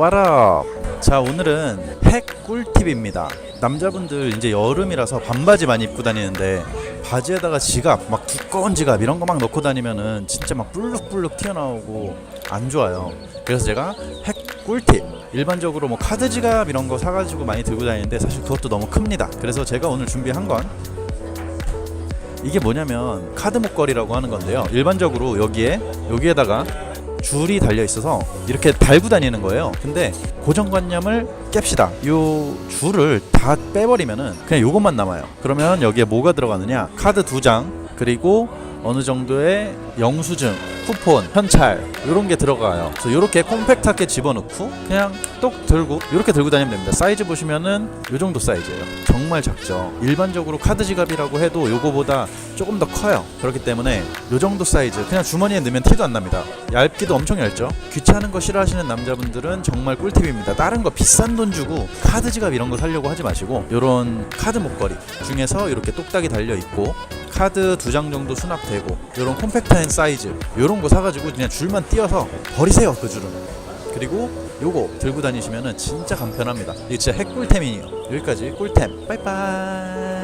와라. 자 오늘은 핵 꿀팁입니다. 남자분들 이제 여름이라서 반바지 많이 입고 다니는데 바지에다가 지갑 막 두꺼운 지갑 이런 거 막 넣고 다니면은 진짜 막 불룩불룩 튀어나오고 안 좋아요. 그래서 제가 핵 꿀팁 일반적으로 뭐 카드 지갑 이런 거 사가지고 많이 들고 다니는데 사실 그것도 너무 큽니다. 그래서 제가 오늘 준비한 건 이게 뭐냐면 카드 목걸이라고 하는 건데요. 일반적으로 여기에 여기에다가 줄이 달려 있어서 이렇게 달고 다니는 거예요. 근데 고정관념을 깹시다. 요 줄을 다 빼버리면은 그냥 요것만 남아요. 그러면 여기에 뭐가 들어가느냐? 카드 두 장 그리고 어느 정도의 영수증, 쿠폰, 현찰 이런 게 들어가요. 그래서 이렇게 콤팩트하게 집어넣고 그냥 똑 들고 이렇게 들고 다니면 됩니다. 사이즈 보시면은 요 정도 사이즈예요. 정말 작죠. 일반적으로 카드 지갑이라고 해도 요거보다 조금 더 커요. 그렇기 때문에 요 정도 사이즈 그냥 주머니에 넣으면 티도 안 납니다. 얇기도 엄청 얇죠. 귀찮은 거 싫어하시는 남자분들은 정말 꿀팁입니다. 다른 거 비싼 돈 주고 카드 지갑 이런 거 사려고 하지 마시고 요런 카드 목걸이 중에서 이렇게 똑딱이 달려 있고 카드 두 장 정도 수납되고 요런 콤팩트한 사이즈 요런 거 사가지고 그냥 줄만 띄어서 버리세요 그 줄은. 그리고 요거 들고 다니시면은 진짜 간편합니다. 이게 진짜 핵꿀템이에요. 여기까지 꿀템. 빠이빠이